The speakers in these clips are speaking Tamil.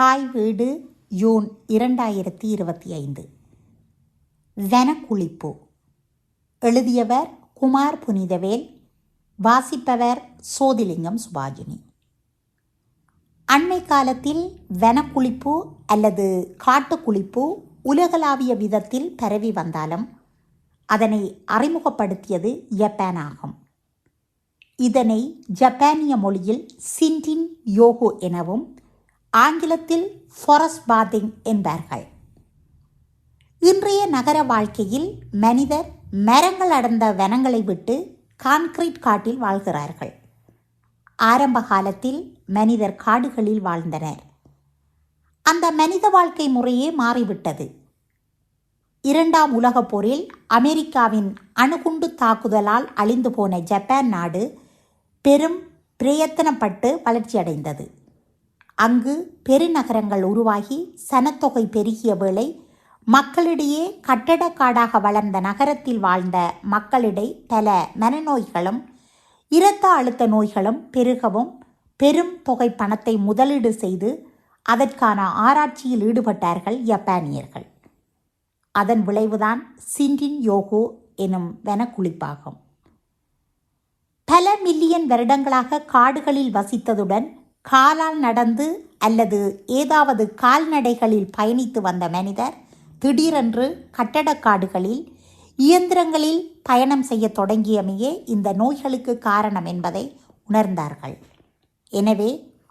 தாய் வீடு ஜூன் இரண்டாயிரத்தி இருபத்தி ஐந்து. வெனக்குளிப்பு. எழுதியவர் குமார் புனிதவேல் வாசிப்பவர் சோதிலிங்கம் சுபாஜினி. அண்மை காலத்தில் வனக்குளிப்பு அல்லது காட்டுக்குளிப்பு உலகளாவிய விதத்தில் பரவி வந்தாலும் அதனை அறிமுகப்படுத்தியது ஜப்பான் ஆகும் இதனை ஜப்பானிய மொழியில் சின்டின் யோகோ எனவும் ஆங்கிலத்தில் ஃபாரஸ்ட் பாத்திங் என்பார்கள். இன்றைய நகர வாழ்க்கையில் மனிதர் மரங்கள் அடர்ந்த வனங்களை விட்டு கான்கிரீட் காட்டில் வாழ்கிறார்கள். ஆரம்ப காலத்தில் மனிதர் காடுகளில் வாழ்ந்தனர். அந்த மனித வாழ்க்கை முறையே மாறிவிட்டது. இரண்டாம் உலகப் போரில் அமெரிக்காவின் அணுகுண்டு தாக்குதலால் அழிந்து போன ஜப்பான் நாடு பெரும் பிரயத்தனப்பட்டு வளர்ச்சியடைந்தது. அங்கு பெருநகரங்கள் உருவாகி சனத்தொகை பெருகிய வேளை மக்களிடையே கட்டடக்காடாக வளர்ந்த நகரத்தில் வாழ்ந்த மக்களிடை பல மனநோய்களும் இரத்த அழுத்த நோய்களும் பெருகவும் பெரும் தொகை பணத்தை முதலீடு செய்து அதற்கான ஆராய்ச்சியில் ஈடுபட்டார்கள் ஜப்பானியர்கள் அதன் விளைவுதான் சிண்டின் யோகோ எனும் வனக்குளிப்பாகும் பல மில்லியன் வருடங்களாக காடுகளில் வசித்ததுடன் காலால் நடந்து அல்லது ஏதாவது கால்நடைகளில் பயணித்து வந்த மனிதர் திடீரென்று கட்டடக்காடுகளில் இயந்திரங்களில் பயணம் செய்ய தொடங்கியமையே இந்த நோய்களுக்கு காரணம் என்பதை உணர்ந்தார்கள். எனவே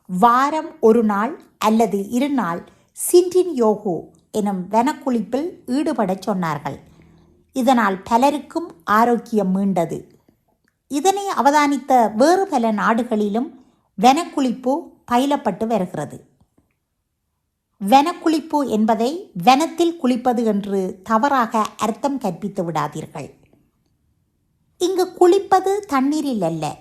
வாரம் ஒரு நாள் அல்லது இரு நாள் சின்டின் யோகோ எனும் வனக்குளிப்பில் ஈடுபடச் சொன்னார்கள். இதனால் பலருக்கும் ஆரோக்கியம் மீண்டது. இதனை அவதானித்த வேறு பல நாடுகளிலும் வெனக்குளிப்பு பயிலப்பட்டு வருகிறது. வெனக்குளிப்பு என்பதை வெனத்தில் குளிப்பது என்று தவறாக அர்த்தம் கற்பித்து விடாதீர்கள். இங்கு குளிப்பது தண்ணீரில் அல்ல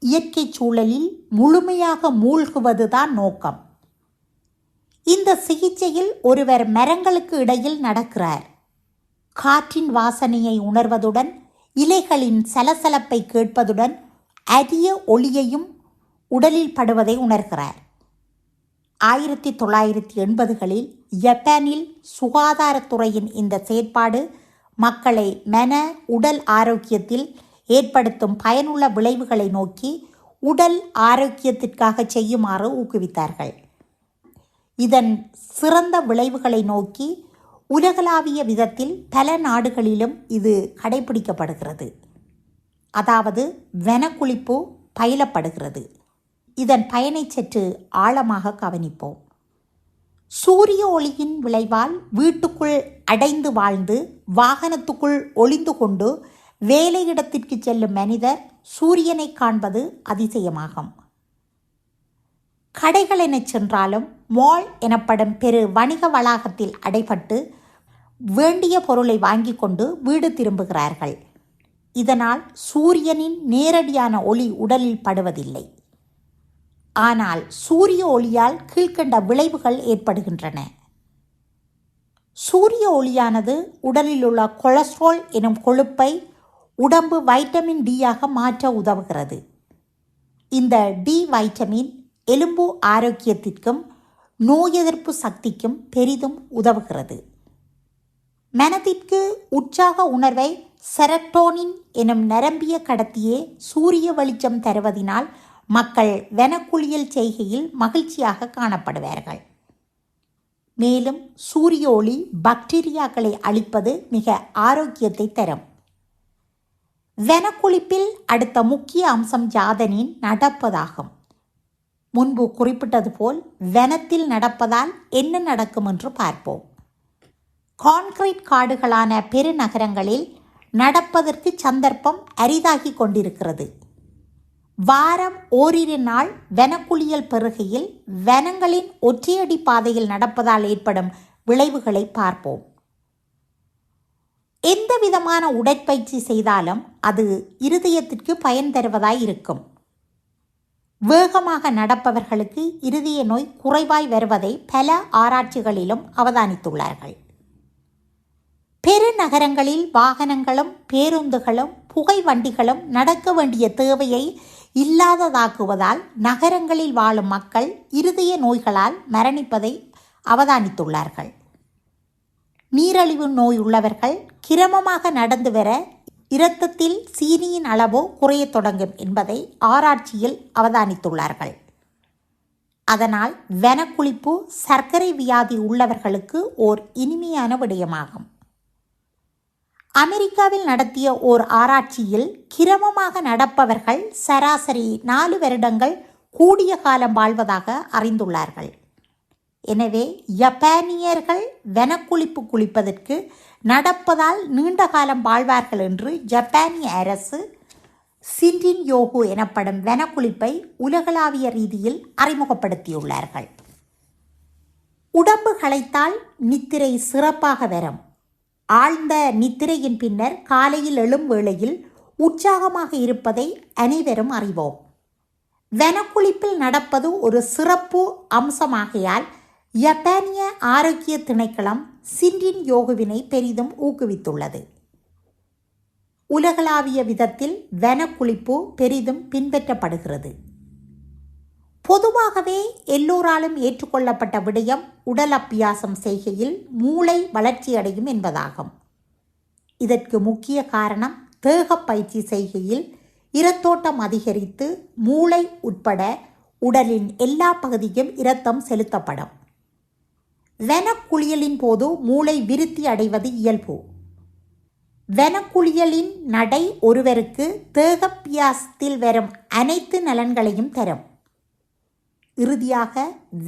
இயற்கை சூழலில் முழுமையாக மூழ்குவதுதான் நோக்கம். இந்த சிகிச்சையில் ஒருவர் மரங்களுக்கு இடையில் நடக்கிறார். காற்றின் வாசனையை உணர்வதுடன் இலைகளின் சலசலப்பை கேட்பதுடன் அரிய ஒளியையும் உடலில் படுவதை உணர்கிறார். ஆயிரத்தி தொள்ளாயிரத்தி எண்பதுகளில் ஜப்பானில் சுகாதாரத்துறையின் இந்த செயற்பாடு மக்களை மன உடல் ஆரோக்கியத்தில் ஏற்படுத்தும் பயனுள்ள விளைவுகளை நோக்கி உடல் ஆரோக்கியத்திற்காக செய்யுமாறு ஊக்குவித்தார்கள். இதன் சிறந்த விளைவுகளை நோக்கி உலகளாவிய விதத்தில் பல நாடுகளிலும் இது கடைபிடிக்கப்படுகிறது. அதாவது வனக்குளிப்பு பயிலப்படுகிறது. இதன் பயனை சற்று ஆழமாக கவனிப்போம். சூரிய ஒளியின் விளைவால் வீட்டுக்குள் அடைந்து வாழ்ந்து வாகனத்துக்குள் ஒளிந்து கொண்டு வேலையிடத்திற்கு செல்லும் மனிதர் சூரியனை காண்பது அதிசயமாகும். கடைகள் எனச் சென்றாலும் மால் எனப்படும் பெரு வணிக வளாகத்தில் அடைபட்டு வேண்டிய பொருளை வாங்கி கொண்டு வீடு திரும்புகிறார்கள். இதனால் சூரியனின் நேரடியான ஒளி உடலில் படுவதில்லை. ஆனால் சூரிய ஒளியால் கீழ்கண்ட விளைவுகள் ஏற்படுகின்றன. சூரிய ஒளியானது உடலில் உள்ள கொலஸ்ட்ரால் எனும் கொழுப்பை உடம்பு வைட்டமின் டியாக மாற்ற உதவுகிறது. இந்த டி வைட்டமின் எலும்பு ஆரோக்கியத்திற்கும் நோய் எதிர்ப்பு சக்திக்கும் பெரிதும் உதவுகிறது. மனதிற்கு உற்சாக உணர்வை செரட்டோனின் எனும் நரம்பிய கடத்தியே சூரிய வெளிச்சம் தருவதினால் மக்கள் வெனக்குளியல் செய்கையில் மகிழ்ச்சியாக காணப்படுவார்கள். மேலும் சூரிய ஒளி பாக்டீரியாக்களை அழிப்பது மிக ஆரோக்கியத்தை தரும். வெனக்குளிப்பில் அடுத்த முக்கிய அம்சம் ஜாதனின் நடப்பதாகும். முன்பு குறிப்பிட்டது போல் வெனத்தில் நடப்பதால் என்ன நடக்கும் என்று பார்ப்போம். கான்கிரீட் காடுகளான பெருநகரங்களில் நடப்பதற்கு சந்தர்ப்பம் அரிதாகி கொண்டிருக்கிறது. வாரம் ஓரிரு நாள் வனக்குளியல் பெருகையில் வனங்களின் ஒற்றையடி பாதையில் நடப்பதால் ஏற்படும் விளைவுகளை பார்ப்போம். எந்த விதமான உடற்பயிற்சி செய்தாலும் அது இருதயத்திற்கு பயன் தருவதாய் இருக்கும். வேகமாக நடப்பவர்களுக்கு இருதய நோய் குறைவாய் வருவதை பல ஆராய்ச்சிகளிலும் அவதானித்துள்ளார்கள். பெருநகரங்களில் வாகனங்களும் பேருந்துகளும் புகை வண்டிகளும் நடக்க வேண்டிய தேவையை இல்லாததாக்குவதால் நகரங்களில் வாழும் மக்கள் இருதய நோய்களால் மரணிப்பதை அவதானித்துள்ளார்கள். நீரழிவு நோய் உள்ளவர்கள் கிரமமாக நடந்து வர இரத்தத்தில் சீனியின் அளவோ குறையத் தொடங்கும் என்பதை ஆராய்ச்சியில் அவதானித்துள்ளார்கள். அதனால் வெனக்குளிப்பு சர்க்கரை வியாதி உள்ளவர்களுக்கு ஓர் இனிமையான விடயமாகும். அமெரிக்காவில் நடத்திய ஓர் ஆராய்ச்சியில் கிரமமாக நடப்பவர்கள் சராசரி நாலு வருடங்கள் கூடிய காலம் வாழ்வதாக அறிந்துள்ளார்கள். எனவே ஜப்பானியர்கள் வெனக்குளிப்பு குளிப்பதற்கு நடப்பதால் நீண்ட காலம் வாழ்வார்கள் என்று ஜப்பானிய அரசு சிண்டின் யோகு எனப்படும் வெனக்குளிப்பை உலகளாவிய ரீதியில் அறிமுகப்படுத்தியுள்ளார்கள். உடம்பு களைத்தால் நித்திரை சிறப்பாக வரும். ஆழ்ந்த நித்திரையின் பின்னர் காலையில் எழும் வேளையில் உற்சாகமாக இருப்பதை அனைவரும் அறிவோம். வெனக்குளிப்பில் நடப்பது ஒரு சிறப்பு அம்சமாகையால் ஜப்பானிய ஆரோக்கிய திணைக்களம் சின்றின் யோகுவினை பெரிதும் ஊக்குவித்துள்ளது. உலகளாவிய விதத்தில் வெனக்குளிப்பு பெரிதும் பின்பற்றப்படுகிறது. பொதுவாகவே எல்லோராலும் ஏற்றுக்கொள்ளப்பட்ட விடயம் உடல் அப்பியாசம் செய்கையில் மூளை வளர்ச்சியடையும் என்பதாகும். இதற்கு முக்கிய காரணம் தேகப் பயிற்சி செய்கையில் இரத்தோட்டம் அதிகரித்து மூளை உட்பட உடலின் எல்லா பகுதியும் இரத்தம் செலுத்தப்படும். வெனக்குளியலின் போது மூளை விருத்தி அடைவது இயல்பு. வெனக்குளியலின் நடை ஒருவருக்கு தேகப்பியாசத்தில் வரும் அனைத்து நலன்களையும் தரும். இறுதியாக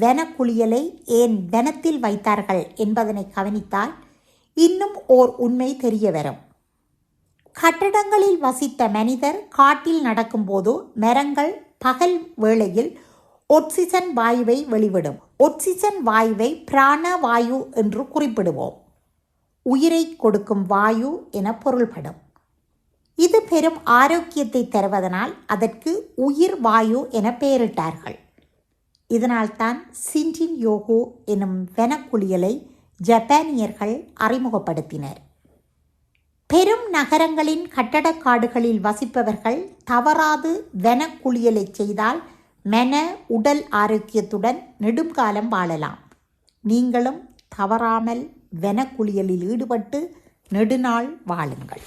வெனக்குளியலை ஏன் வெனத்தில் வைத்தார்கள் என்பதனை கவனித்தால் இன்னும் ஓர் உண்மை தெரிய வரும் கட்டடங்களில் வசித்த மனிதர் காட்டில் நடக்கும்போது மரங்கள் பகல் வேளையில் ஒட்சிஜன் வாயுவை வெளிவிடும். ஒட்சிஜன் வாயுவை பிராண வாயு என்று குறிப்பிடுவோம். உயிரை கொடுக்கும் வாயு என பொருள்படும். இது பெரும் ஆரோக்கியத்தை தருவதனால் அதற்கு உயிர் வாயு என பெயரிட்டார்கள். இதனால்தான் சின்டின் யோகோ எனும் வெனக்குளியலை ஜப்பானியர்கள் அறிமுகப்படுத்தினர். பெரும் நகரங்களின் கட்டடக்காடுகளில் வசிப்பவர்கள் தவறாது வெனக்குளியலை செய்தால் மன உடல் ஆரோக்கியத்துடன் நெடுங்காலம் வாழலாம். நீங்களும் தவறாமல் வெனக்குளியலில் ஈடுபட்டு நெடுநாள் வாழுங்கள்.